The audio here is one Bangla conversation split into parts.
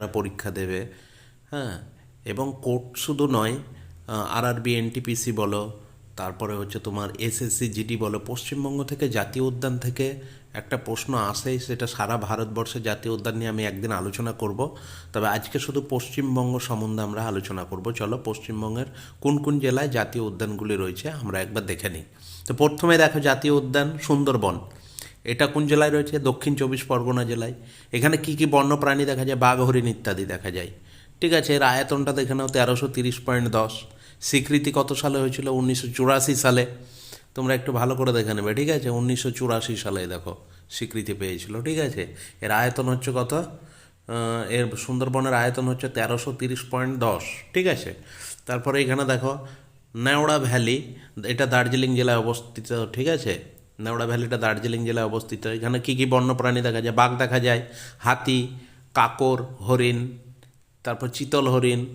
এরা পরীক্ষা দেবে হ্যাঁ? এবং কোর্ট শুধু নয় আর আরবি এনটিপিসি বলো, তারপরে হচ্ছে তোমার এসএসসি জিডি বলো, পশ্চিমবঙ্গ থেকে জাতীয় উদ্যান থেকে একটা প্রশ্ন আসেই সেটা সারা ভারতবর্ষে জাতীয় উদ্যান নিয়ে আমি একদিন আলোচনা করব। তবে আজকে শুধু পশ্চিমবঙ্গ সম্বন্ধে আমরা আলোচনা করব। চলো, পশ্চিমবঙ্গের কোন কোন জেলায় জাতীয় উদ্যানগুলি রয়েছে, আমরা একবার দেখে নিই। তো প্রথমে দেখো জাতীয় উদ্যান সুন্দরবন। এটা কোন জেলায় রয়েছে? দক্ষিণ চব্বিশ পরগনা জেলায়। এখানে কি কি বন্যপ্রাণী দেখা যায়? বাঘ হরিণ ইত্যাদি দেখা যায়। ঠিক আছে, এর আয়তনটা দেখে নাও, তেরোশো তিরিশ পয়েন্ট দশ। স্বীকৃতি কত সালে হয়েছিল? উনিশশো চুরাশি সালে। তোমরা একটু ভালো করে দেখে নেবে, ঠিক আছে? উনিশশো চুরাশি সালে, দেখো, স্বীকৃতি পেয়েছিল, ঠিক আছে? এর আয়তন হচ্ছে কত? এর সুন্দরবনের আয়তন হচ্ছে তেরোশো তিরিশ পয়েন্ট দশ, ঠিক আছে? তারপরে এখানে দেখো, নেওড়া ভ্যালি, এটা দার্জিলিং জেলায় অবস্থিত, ঠিক আছে? নেওড়া ভ্যালিটা দার্জিলিং জেলায় অবস্থিত। এখানে কী কী বন্যপ্রাণী দেখা যায়? বাঘ দেখা যায়, হাতি, কাকর, হরিণ, তারপর চিতল হরিণ,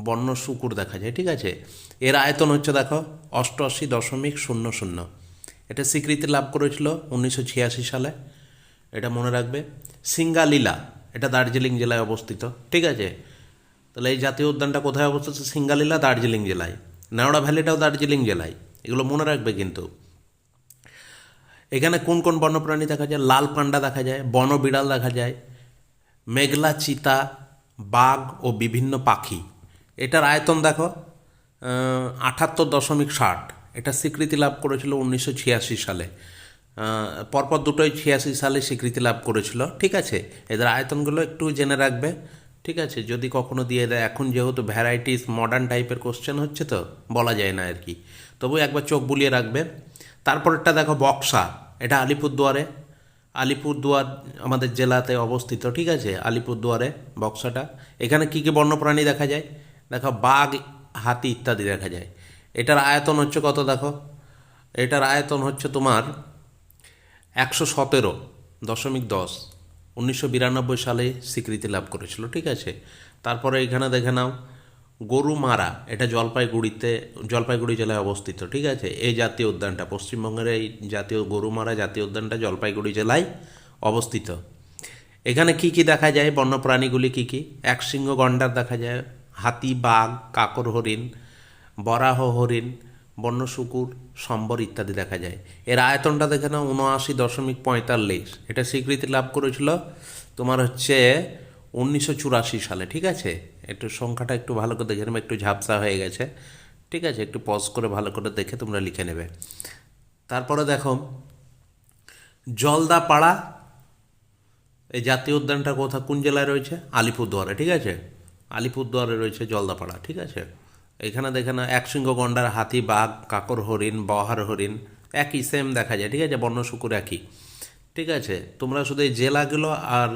বন্য শুকুর দেখা যায়, ঠিক আছে? এর আয়তন হচ্ছে দেখো অষ্টআশি দশমিক শূন্য শূন্য। এটা স্বীকৃতি লাভ করেছিল উনিশশো ছিয়াশি সালে। এটা মনে রাখবে। সিঙ্গালীলা, এটা দার্জিলিং জেলায় অবস্থিত, ঠিক আছে? তাহলে এই জাতীয় উদ্যানটা কোথায় অবস্থিত? সিঙ্গালীলা দার্জিলিং জেলায়। নেওড়া ভ্যালিটাও দার্জিলিং জেলায়। এগুলো মনে রাখবে কিন্তু। এখানে কোন কোন বন্যপ্রাণী দেখা যায়? লাল পান্ডা দেখা যায়, বন বিড়াল দেখা যায়, মেঘলা চিতা, বাঘ ও বিভিন্ন পাখি। এটার আয়তন দেখো আটাত্তর দশমিক ষাট। এটা স্বীকৃতি লাভ করেছিল উনিশশো ছিয়াশি সালে। পরপর দুটোই ছিয়াশি সালে স্বীকৃতি লাভ করেছিল। ঠিক আছে, এদের আয়তনগুলো একটু জেনে রাখবে। ঠিক আছে, যদি কখনো দিয়ে দেয়। এখন যেহেতু ভ্যারাইটিস মডার্ন টাইপের কোশ্চেন হচ্ছে তো, বলা যায় না আর কি। তবু একবার চোখ বুলিয়ে রাখবে। তারপরেরটা দেখো বক্সা। এটা আলিপুরদুয়ারে। আলিপুরদুয়ার আমাদের জেলাতে অবস্থিত, ঠিক আছে? আলিপুরদুয়ারে বক্সাটা। এখানে কী কী বন্যপ্রাণী দেখা যায়? দেখো, বাঘ, হাতি ইত্যাদি দেখা যায়। এটার আয়তন হচ্ছে কত দেখো? এটার আয়তন হচ্ছে তোমার একশো সতেরো দশমিক দশ। উনিশশো বিরানব্বই সালে স্বীকৃতি লাভ করেছিল, ঠিক আছে? তারপরে এখানে দেখে নাও গরুমারা, এটা জলপাইগুড়িতে, জলপাইগুড়ি জেলায় অবস্থিত, ঠিক আছে? এই জাতীয় উদ্যানটা, পশ্চিমবঙ্গের এই জাতীয় গরুমারা জাতীয় উদ্যানটা জলপাইগুড়ি জেলায় অবস্থিত। এখানে কি কি দেখা যায়? বন্যপ্রাণীগুলি কি কি? একশৃঙ্গ গন্ডার দেখা যায়, হাতি, বাঘ, কাকর হরিণ, বরাহ হরিণ, বন্য শুকুর, সম্বর ইত্যাদি দেখা যায়। এর আয়তনটা দেখে নাও, উনআশি দশমিক পঁয়তাল্লিশ। এটা স্বীকৃতি লাভ করেছিল তোমার হচ্ছে উনিশশো চুরাশি সালে, ঠিক আছে? একটু সংখ্যাটা একটু ভালো করে দেখে নেবে, একটু ঝাপসা হয়ে গেছে। ঠিক আছে? একটু পজ করে ভালো করে দেখে তোমরা লিখে নেবে। তারপরে দেখো, জলদাপাড়া, এই জাতীয় উদ্যানটা কোথা কোন জেলায় রয়েছে? আলিপুরদুয়ারে, ঠিক আছে? আলিপুরদুয়ারে রয়েছে জলদাপাড়া, ঠিক আছে? এখানে দেখে না একশৃঙ্গ গন্ডার হাতি বাঘ কাকর হরিণ বহার হরিণ একই সেম দেখা যায়, ঠিক আছে? বন্য শুকুর একই। ঠিক আছে, তোমরা শুধু এই জেলাগুলো আর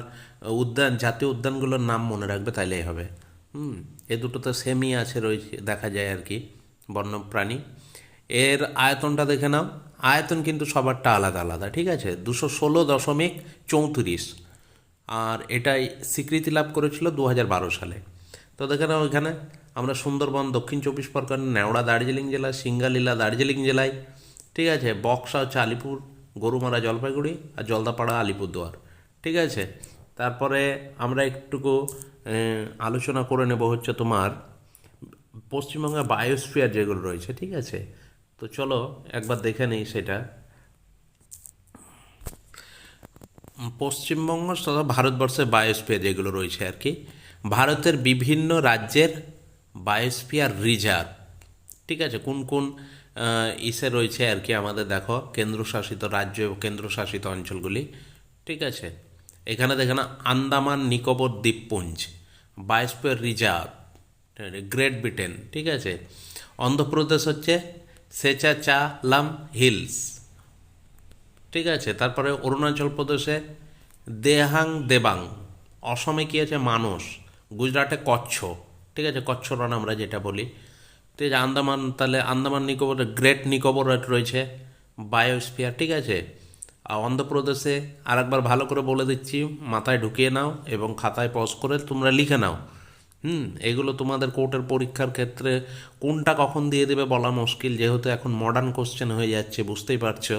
উদ্যান, জাতীয় উদ্যানগুলোর নাম মনে রাখবে, তাইলেই হবে। হুম, এ দুটো তো সেমই আছে রয়েছে, দেখা যায় আর কি, বন্যপ্রাণী। এর আয়তনটা দেখে নাও, আয়তন কিন্তু সবারটা আলাদা আলাদা, ঠিক আছে? দুশো ষোলো দশমিক চৌত্রিশ। আর এটাই স্বীকৃতি লাভ করেছিল দু হাজার বারো সালে। তো দেখে নাও এখানে, আমরা সুন্দরবন, দক্ষিণ চব্বিশ পরগনা নেওড়া দার্জিলিং জেলা, সিঙ্গালীলা, দার্জিলিং জেলায়, ঠিক আছে? বক্সা হচ্ছে আলিপুর গরুমারা জলপাইগুড়ি আর জলদাপাড়া আলিপুরদুয়ার। ঠিক আছে? তারপরে আমরা একটুকু আলোচনা করে নেব হচ্ছে তোমার পশ্চিমবঙ্গের বায়োস্ফিয়ার যেগুলো রয়েছে, ঠিক আছে? তো চলো একবার দেখে নিই সেটা। পশ্চিমবঙ্গ তথা ভারতবর্ষের বায়োস্ফিয়ার যেগুলো রয়েছে আর কি, ভারতের বিভিন্ন রাজ্যের বায়োস্ফিয়ার রিজার্ভ ঠিক আছে? কোন কোন ইসে রয়েছে আর কি আমাদের, দেখো, কেন্দ্রশাসিত রাজ্য এবং কেন্দ্রশাসিত অঞ্চলগুলি। ঠিক আছে? এখানে দেখেন, আন্দামান, নিকোবর দ্বীপপুঞ্জ, বায়োস্ফিয়ার রিজার্ভ, গ্রেট ব্রিটেন, ঠিক আছে? অন্ধ্রপ্রদেশ হচ্ছে সেচাচালাম হিলস, ঠিক আছে? তারপরে অরুণাচল প্রদেশে দেহাং দেবাং, অসমে কী আছে? মানুষ গুজরাটে কচ্ছ, ঠিক আছে? কচ্ছ রণ আমরা যেটা বলি। আছে আন্দামান, তাহলে আন্দামান নিকোবর, গ্রেট নিকোবর রয়েছে, বায়োস্ফিয়ার, ঠিক আছে? আর অন্ধ্রপ্রদেশে আরেকবার ভালো করে বলে দিচ্ছি, মাথায় ঢুকিয়ে নাও এবং খাতায় পজ করে তোমরা লিখে নাও। হুম, এগুলো তোমাদের কোর্টের পরীক্ষার ক্ষেত্রে কোনটা কখন দিয়ে দেবে বলা মুশকিল, যেহেতু এখন মডার্ন কোশ্চেন হয়ে যাচ্ছে, বুঝতেই পারছ?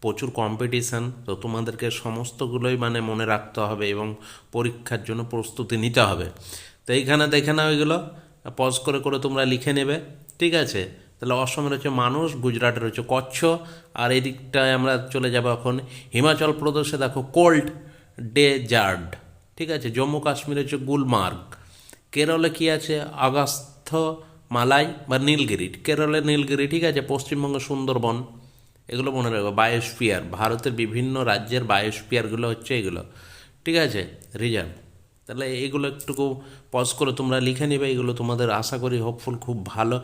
প্রচুর কম্পিটিশান তো তোমাদেরকে সমস্তগুলোই মানে মনে রাখতে হবে এবং পরীক্ষার জন্য প্রস্তুতি নিতে হবে। তো এইখানে দেখে নাও এগুলো পজ করে করে তোমরা লিখে নেবে। ঠিক আছে? তাহলে অসমের হচ্ছে মানুষ গুজরাটের হচ্ছে কচ্ছ, আর এই দিকটায় আমরা চলে যাব এখন হিমাচল প্রদেশে, দেখো কোল্ড ডেজার্ট, ঠিক আছে? জম্মু কাশ্মীর হচ্ছে গুলমার্গ, কেরলে কি আছে? অগাস্থ মালাই বা নীলগিরি, কেরলে নীলগিরি, ঠিক আছে? পশ্চিমবঙ্গ সুন্দরবন, এগুলো মনে রাখব বায়োস্ফিয়ার, ভারতের বিভিন্ন রাজ্যের বায়োস্ফিয়ারগুলো হচ্ছে এগুলো, ঠিক আছে? রিজার্ভ। তাহলে এগুলো একটুকু পজ করে তোমরা লিখে নেবে, এগুলো তোমাদের আশা করি হোপফুল খুব ভালো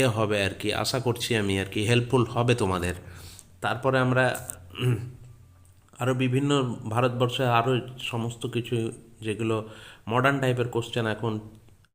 এ হবে আর কি। আশা করছি আমি আর কি হেল্পফুল হবে তোমাদের। তারপরে আমরা আরও বিভিন্ন ভারতবর্ষে আরও সমস্ত কিছু, যেগুলো মডার্ন টাইপের কোশ্চেন এখন